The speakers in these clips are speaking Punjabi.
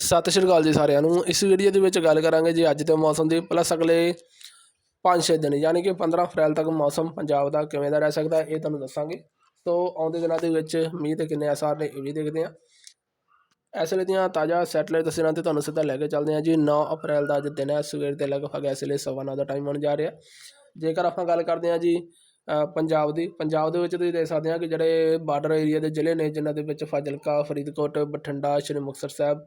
ਸਤਿ ਸ਼੍ਰੀ ਅਕਾਲ ਜੀ ਸਾਰਿਆਂ ਨੂੰ। ਇਸ ਵੀਡੀਓ ਦੇ ਵਿੱਚ ਗੱਲ ਕਰਾਂਗੇ ਜੀ ਅੱਜ ਦੇ ਮੌਸਮ ਦੀ। ਪਲੱਸ ਅਗਲੇ 5-6 ਦਿਨ, ਯਾਨੀ ਕਿ 15 ਅਪ੍ਰੈਲ ਤੱਕ ਮੌਸਮ ਪੰਜਾਬ ਦਾ ਕਿਵੇਂ ਦਾ ਰਹਿ ਸਕਦਾ ਇਹ ਤੁਹਾਨੂੰ ਦੱਸਾਂਗੇ। ਸੋ ਆਉਂਦੇ ਦਿਨਾਂ ਦੇ ਵਿੱਚ ਮੀਂਹ ਤੇ ਕਿੰਨੇ ਅਸਰ ਨੇ, ਇਹ ਵੀ ਦੇਖਦੇ ਹਾਂ। ਇਸ ਵੇਲੇ ਦੀਆਂ ਤਾਜ਼ਾ ਸੈਟੇਲਾਈਟ ਤਸਵੀਰਾਂ ਤੇ ਤੁਹਾਨੂੰ ਸਿੱਧਾ ਲੈ ਕੇ ਚੱਲਦੇ ਹਾਂ ਜੀ। 9 ਅਪ੍ਰੈਲ ਦਾ ਅੱਜ ਦਿਨ ਹੈ, ਸਵੇਰ ਦੇ ਲਗਭਗ ਇਸ ਵੇਲੇ ਸਵਾ ਨੌ ਦਾ ਟਾਈਮ ਹੋਣ ਜਾ ਰਿਹਾ। ਜੇਕਰ ਆਪਾਂ ਗੱਲ ਕਰਦੇ ਹਾਂ ਜੀ ਪੰਜਾਬ ਦੀ, ਪੰਜਾਬ ਦੇ ਵਿੱਚ ਤੁਸੀਂ ਦੇਖ ਸਕਦੇ ਹਾਂ ਕਿ ਜਿਹੜੇ ਬਾਰਡਰ ਏਰੀਆ ਦੇ ਜ਼ਿਲ੍ਹੇ ਨੇ, ਜਿਨ੍ਹਾਂ ਦੇ ਵਿੱਚ ਫਾਜ਼ਿਲਕਾ, ਫਰੀਦਕੋਟ, ਬਠਿੰਡਾ, ਸ਼੍ਰੀ ਮੁਕਤਸਰ ਸਾਹਿਬ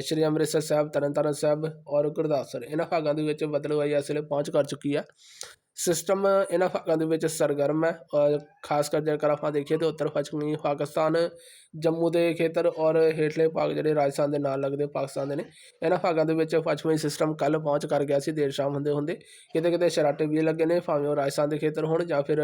ਸ਼੍ਰੀ ਅੰਮ੍ਰਿਤਸਰ ਸਾਹਿਬ, ਤਰਨਤਾਰਨ ਸਾਹਿਬ ਔਰ ਗੁਰਦਾਸਪੁਰ। ਇਹਨਾਂ ਭਾਗਾਂ ਦੇ ਵਿੱਚ ਬਦਲਵਾਈ ਇਸ ਵੇਲੇ ਪਹੁੰਚ ਕਰ ਚੁੱਕੀ ਹੈ ਸਿਸਟਮ ਇਹਨਾਂ ਭਾਗਾਂ ਦੇ ਵਿੱਚ ਸਰਗਰਮ ਹੈ ਔਰ ਖਾਸ ਕਰ ਜੇਕਰ ਆਪਾਂ ਦੇਖੀਏ ਤਾਂ ਉੱਤਰ ਪੱਛਮੀ ਪਾਕਿਸਤਾਨ, ਜੰਮੂ ਦੇ ਖੇਤਰ ਔਰ ਹੇਠਲੇ ਭਾਗ ਜਿਹੜੇ ਰਾਜਸਥਾਨ ਦੇ ਨਾਲ ਲੱਗਦੇ ਪਾਕਿਸਤਾਨ ਦੇ ਨੇ, ਇਹਨਾਂ ਭਾਗਾਂ ਦੇ ਵਿੱਚ ਪੱਛਮੀ ਸਿਸਟਮ ਕੱਲ ਪਹੁੰਚ ਕਰ ਗਿਆ ਸੀ ਦੇਰ ਸ਼ਾਮ ਹੁੰਦੇ ਹੁੰਦੇ। ਕਿਤੇ ਕਿਤੇ ਸ਼ਰਾਟੇ ਵੀ ਲੱਗੇ ਨੇ, ਭਾਵੇਂ ਉਹ ਰਾਜਸਥਾਨ ਦੇ ਖੇਤਰ ਹੋਣ ਜਾਂ ਫਿਰ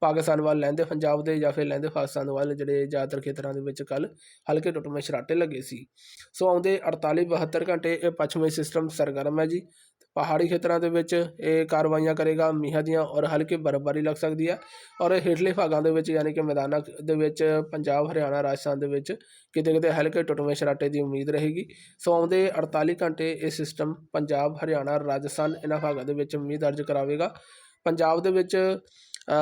ਪਾਕਿਸਤਾਨ ਵੱਲ ਲੈਂਦੇ ਪੰਜਾਬ ਦੇ ਜਾਂ ਫਿਰ ਲੈਂਦੇ ਪਾਕਿਸਤਾਨ ਵੱਲ ਜਿਹੜੇ ਜ਼ਿਆਦਾਤਰ ਖੇਤਰਾਂ ਦੇ ਵਿੱਚ ਕੱਲ ਹਲਕੇ ਟੁੱਟਵੇਂ ਸ਼ਰਾਟੇ ਲੱਗੇ ਸੀ। ਸੋ ਆਉਂਦੇ 48 72 ਘੰਟੇ ਇਹ ਪੱਛਮੀ ਸਿਸਟਮ ਸਰਗਰਮ ਹੈ ਜੀ। ਪਹਾੜੀ ਖੇਤਰਾਂ ਦੇ ਵਿੱਚ ਇਹ ਕਾਰਵਾਈਆਂ ਕਰੇਗਾ ਮੀਂਹਾਂ ਦੀਆਂ ਔਰ ਹਲਕੀ ਬਰਫ਼ਬਾਰੀ ਲੱਗ ਸਕਦੀ ਹੈ ਔਰ ਹੇਠਲੇ ਭਾਗਾਂ ਦੇ ਵਿੱਚ ਯਾਨੀ ਕਿ ਮੈਦਾਨਾਂ ਦੇ ਵਿੱਚ ਪੰਜਾਬ, ਹਰਿਆਣਾ, ਰਾਜਸਥਾਨ ਦੇ ਵਿੱਚ ਕਿਤੇ ਕਿਤੇ ਹਲਕੇ ਟੁੱਟਵੇਂ ਸ਼ਰਾਟੇ ਦੀ ਉਮੀਦ ਰਹੇਗੀ। ਸੋ ਆਉਂਦੇ 48 ਘੰਟੇ ਇਹ ਸਿਸਟਮ ਪੰਜਾਬ, ਹਰਿਆਣਾ, ਰਾਜਸਥਾਨ ਇਹਨਾਂ ਭਾਗਾਂ ਦੇ ਵਿੱਚ ਮੀਂਹ ਦਰਜ ਕਰਾਵੇਗਾ। ਪੰਜਾਬ ਦੇ ਵਿੱਚ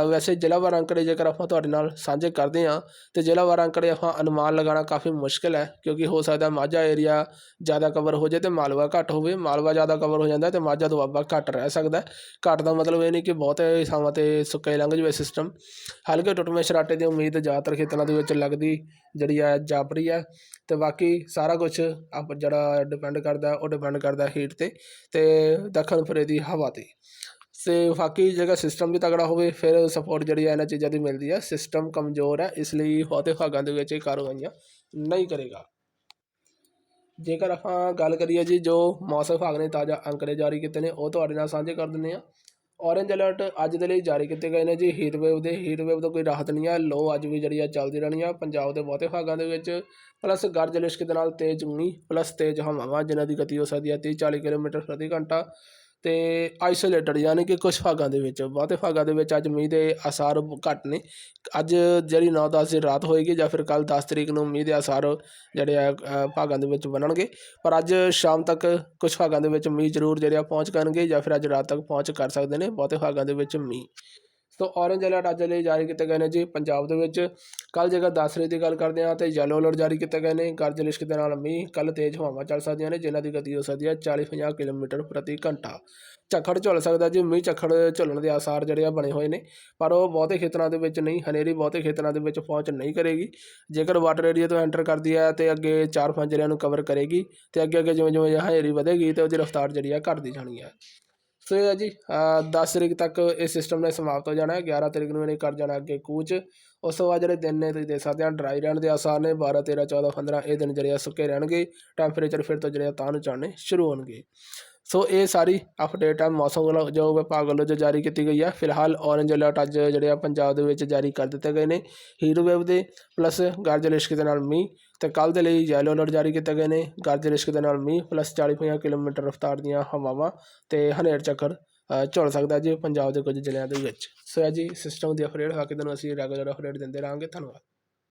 ਵੈਸੇ ਜ਼ਿਲ੍ਹਾਵਾਰ ਅੰਕੜੇ ਜੇਕਰ ਆਪਾਂ ਤੁਹਾਡੇ ਨਾਲ ਸਾਂਝੇ ਕਰਦੇ ਹਾਂ, ਤੇ ਜ਼ਿਲ੍ਹਾਵਾਰ ਅੰਕੜੇ ਆਪਾਂ ਅਨੁਮਾਨ ਲਗਾਉਣਾ ਕਾਫੀ ਮੁਸ਼ਕਿਲ ਹੈ, ਕਿਉਂਕਿ ਹੋ ਸਕਦਾ ਮਾਝਾ ਏਰੀਆ ਜ਼ਿਆਦਾ ਕਵਰ ਹੋ ਜਾਏ ਤੇ ਮਾਲਵਾ ਘੱਟ ਹੋਵੇ। ਮਾਲਵਾ ਜ਼ਿਆਦਾ ਕਵਰ ਹੋ ਜਾਂਦਾ ਤੇ ਮਾਝਾ ਦੁਆਬਾ ਘੱਟ ਰਹਿ ਸਕਦਾ ਘੱਟ ਦਾ ਮਤਲਬ ਇਹ ਨਹੀਂ ਕਿ ਬਹੁਤੇ ਥਾਵਾਂ ਤੇ ਸੁੱਕੇ ਲੰਘ ਜਾਵੇ ਸਿਸਟਮ ਹਲਕੇ ਟੁੱਟਵੇਂ ਸ਼ਰਾਟੇ ਦੀ ਉਮੀਦ ਜ਼ਿਆਦਾਤਰ ਖੇਤਰਾਂ ਦੇ ਵਿੱਚ ਲੱਗਦੀ ਜਿਹੜੀ ਹੈ ਜਾਪਰੀ ਹੈ। ਤੇ ਬਾਕੀ ਸਾਰਾ ਕੁਝ ਆਪ ਜਿਹੜਾ ਡਿਪੈਂਡ ਕਰਦਾ, ਉਹ ਡਿਪੈਂਡ ਕਰਦਾ ਹੀਟ ਤੇ ਤੇ ਦੱਖਣ ਫਿਰੇ ਦੀ ਹਵਾ ਤੇ। ਅਤੇ ਬਾਕੀ ਜੇਕਰ ਸਿਸਟਮ ਵੀ ਤਗੜਾ ਹੋਵੇ, ਫਿਰ ਸਪੋਰਟ ਜਿਹੜੀ ਹੈ ਇਹਨਾਂ ਚੀਜ਼ਾਂ ਦੀ ਮਿਲਦੀ ਹੈ ਸਿਸਟਮ ਕਮਜ਼ੋਰ ਹੈ ਇਸ ਲਈ ਬਹੁਤੇ ਭਾਗਾਂ ਦੇ ਵਿੱਚ ਇਹ ਕਾਰਵਾਈਆਂ ਨਹੀਂ ਕਰੇਗਾ। ਜੇਕਰ ਆਪਾਂ ਗੱਲ ਕਰੀਏ ਜੀ, ਜੋ ਮੌਸਮ ਵਿਭਾਗ ਨੇ ਤਾਜ਼ਾ ਅੰਕੜੇ ਜਾਰੀ ਕੀਤੇ ਨੇ, ਉਹ ਤੁਹਾਡੇ ਨਾਲ ਸਾਂਝੇ ਕਰ ਦਿੰਦੇ ਆ। ਔਰੇਂਜ ਅਲਰਟ ਅੱਜ ਦੇ ਲਈ ਜਾਰੀ ਕੀਤੇ ਗਏ ਨੇ ਜੀ। ਹੀਟ ਵੇਵ ਦੇ ਹੀਟ ਵੇਵ ਤੋਂ ਕੋਈ ਰਾਹਤ ਨਹੀਂ ਆ। ਲੋ ਅੱਜ ਵੀ ਜਿਹੜੀ ਆ ਚੱਲਦੀ ਰਹਿਣੀ ਆ। ਪੰਜਾਬ ਦੇ ਬਹੁਤੇ ਭਾਗਾਂ ਦੇ ਵਿੱਚ ਪਲੱਸ ਗਰਜ ਲਿਸ਼ਕ ਦੇ ਨਾਲ ਤੇਜ਼ ਮੀਂਹ ਪਲੱਸ ਤੇਜ਼ ਹਵਾਵਾਂ, ਜਿਨ੍ਹਾਂ ਦੀ ਗਤੀ ਹੋ ਸਕਦੀ ਹੈ 30 40 ਕਿਲੋਮੀਟਰ ਪ੍ਰਤੀ ਘੰਟਾ। ਅਤੇ ਆਈਸੋਲੇਟਡ ਯਾਨੀ ਕਿ ਕੁਛ ਭਾਗਾਂ ਦੇ ਵਿੱਚ ਬਹੁਤੇ ਭਾਗਾਂ ਦੇ ਵਿੱਚ ਅੱਜ ਮੀਂਹ ਦੇ ਆਸਾਰ ਘੱਟ ਨੇ। ਅੱਜ ਜਿਹੜੀ ਨੌ ਦਸ ਦੀ ਰਾਤ ਹੋਏਗੀ ਜਾਂ ਫਿਰ ਕੱਲ੍ਹ ਦਸ ਤਰੀਕ ਨੂੰ ਮੀਂਹ ਦੇ ਆਸਾਰ ਜਿਹੜੇ ਆ ਭਾਗਾਂ ਦੇ ਵਿੱਚ ਬਣਨਗੇ। ਪਰ ਅੱਜ ਸ਼ਾਮ ਤੱਕ ਕੁਛ ਭਾਗਾਂ ਦੇ ਵਿੱਚ ਮੀਂਹ ਜ਼ਰੂਰ ਜਿਹੜੇ ਆ ਪਹੁੰਚ ਕਰਨਗੇ ਜਾਂ ਫਿਰ ਅੱਜ ਰਾਤ ਤੱਕ ਪਹੁੰਚ ਕਰ ਸਕਦੇ ਨੇ ਬਹੁਤੇ ਭਾਗਾਂ ਦੇ ਵਿੱਚ ਮੀਂਹ। ਸੋ ਔਰੇਂਜ ਅਲਰਟ ਅੱਜ ਲਈ ਜਾਰੀ ਕੀਤੇ ਗਏ ਨੇ ਜੀ ਪੰਜਾਬ ਦੇ ਵਿੱਚ। ਕੱਲ ਜੇਕਰ 10 ਤਰੀਕ ਦੀ ਗੱਲ ਕਰਦੇ ਹਾਂ ਤੇ ਯੈਲੋ ਅਲਰਟ ਜਾਰੀ ਕੀਤੇ ਗਏ ਨੇ। ਗਰਜ ਲਿਸ਼ਕ ਦੇ ਨਾਲ ਮੀਂਹ ਕੱਲ ਤੇਜ਼ ਹਵਾਵਾਂ ਚੱਲ ਸਕਦੀਆਂ ਨੇ, ਜਿਨ੍ਹਾਂ ਦੀ ਗਤੀ ਹੋ ਸਕਦੀ ਹੈ 40-50 ਕਿਲੋਮੀਟਰ ਪ੍ਰਤੀ ਘੰਟਾ। ਝੱਖੜ ਝੁੱਲ ਸਕਦਾ ਜੀ, ਮੀਂਹ ਝੱਖੜ ਝੁੱਲਣ ਦੇ ਆਸਾਰ ਜਿਹੜੇ ਆ ਬਣੇ ਹੋਏ ਨੇ। ਪਰ ਉਹ ਬਹੁਤੇ ਖੇਤਰਾਂ ਦੇ ਵਿੱਚ ਨਹੀਂ, ਹਨੇਰੀ ਬਹੁਤੇ ਖੇਤਰਾਂ ਦੇ ਵਿੱਚ ਪਹੁੰਚ ਨਹੀਂ ਕਰੇਗੀ। ਜੇਕਰ ਵਾਟਰ ਏਰੀਆ ਤੋਂ ਐਂਟਰ ਕਰਦੀ ਹੈ ਤੇ ਅੱਗੇ 4-5 ਜ਼ਿਲ੍ਹਿਆਂ ਨੂੰ ਕਵਰ ਕਰੇਗੀ ਤੇ ਅੱਗੇ ਅੱਗੇ ਜਿਵੇਂ ਜਿਵੇਂ ਹਨੇਰੀ ਵਧੇਗੀ ਤੇ ਉਹਦੀ ਰਫ਼ਤਾਰ ਜਿਹੜੀ ਆ ਘਟਦੀ ਜਾਣੀ ਹੈ। ਸੋ ਇਹ ਹੈ ਜੀ ਅ, 10 ਤਰੀਕ ਤੱਕ ਇਹ ਸਿਸਟਮ ਨੇ ਸਮਾਪਤ ਹੋ ਜਾਣਾ ਹੈ 11 ਤਰੀਕ ਨੂੰ ਇਹਨੇ ਕਰ ਜਾਣਾ ਅੱਗੇ ਕੂਚ। ਉਸ ਤੋਂ ਬਾਅਦ ਜਿਹੜੇ ਦਿਨ ਨੇ ਤੁਸੀਂ ਦੇਖ ਸਕਦੇ ਆ ਡਰਾਈ ਰਹਿਣ ਦੇ ਆਸਾਰ ਨੇ 12 13 14 15 ਇਹ ਦਿਨ ਜਿਹੜੇ ਆ ਸੁੱਕੇ ਰਹਿਣਗੇ ਟੈਂਪਰੇਚਰ ਫਿਰ ਤੋਂ ਜਿਹੜੇ ਆ ਤਾਂ ਨੂੰ ਚੜ੍ਹਨੇ ਸ਼ੁਰੂ ਹੋਣਗੇ। ਸੋ ਇਹ ਸਾਰੀ ਅਪਡੇਟ ਆ, ਮੌਸਮ ਵੱਲੋਂ ਜੋ ਵਿਭਾਗ ਵੱਲੋਂ ਜੋ ਜਾਰੀ ਕੀਤੀ ਗਈ ਆ, ਫਿਲਹਾਲ ਔਰੇਂਜ ਅਲਰਟ ਅੱਜ ਜਿਹੜੇ ਆ ਪੰਜਾਬ ਦੇ ਵਿੱਚ ਜਾਰੀ ਕਰ ਦਿੱਤੇ ਗਏ ਨੇ। ਹੀਟ ਵੇਵ ਦੇ ਪਲੱਸ ਗਰਜ ਲਿਸ਼ਕ ਦੇ ਨਾਲ ਮੀਂਹ ਤੇ ਕੱਲ ਦੇ ਲਈ ਯੈਲੋ ਅਲਰਟ ਜਾਰੀ ਕੀਤੇ ਗਏ ਨੇ। ਗਰਜ ਲਿਸ਼ਕ ਦੇ ਨਾਲ ਮੀਂਹ ਪਲੱਸ 40-50 ਕਿਲੋਮੀਟਰ ਰਫ਼ਤਾਰ ਦੀਆਂ ਹਵਾਵਾਂ ਤੇ ਹਨੇਰ ਚੱਕਰ ਝੁੱਲ ਸਕਦਾ ਜੀ ਪੰਜਾਬ ਦੇ ਕੁਝ ਜ਼ਿਲ੍ਹਿਆਂ ਦੇ ਵਿੱਚ। ਸੋ ਇਹ ਜੀ ਸਿਸਟਮ ਦੀ ਅਪਡੇਟ ਬਾਕੀ ਤੁਹਾਨੂੰ ਅਸੀਂ ਰੈਗੂਲਰ ਅਪਡੇਟ ਦਿੰਦੇ ਰਹਾਂਗੇ। ਧੰਨਵਾਦ।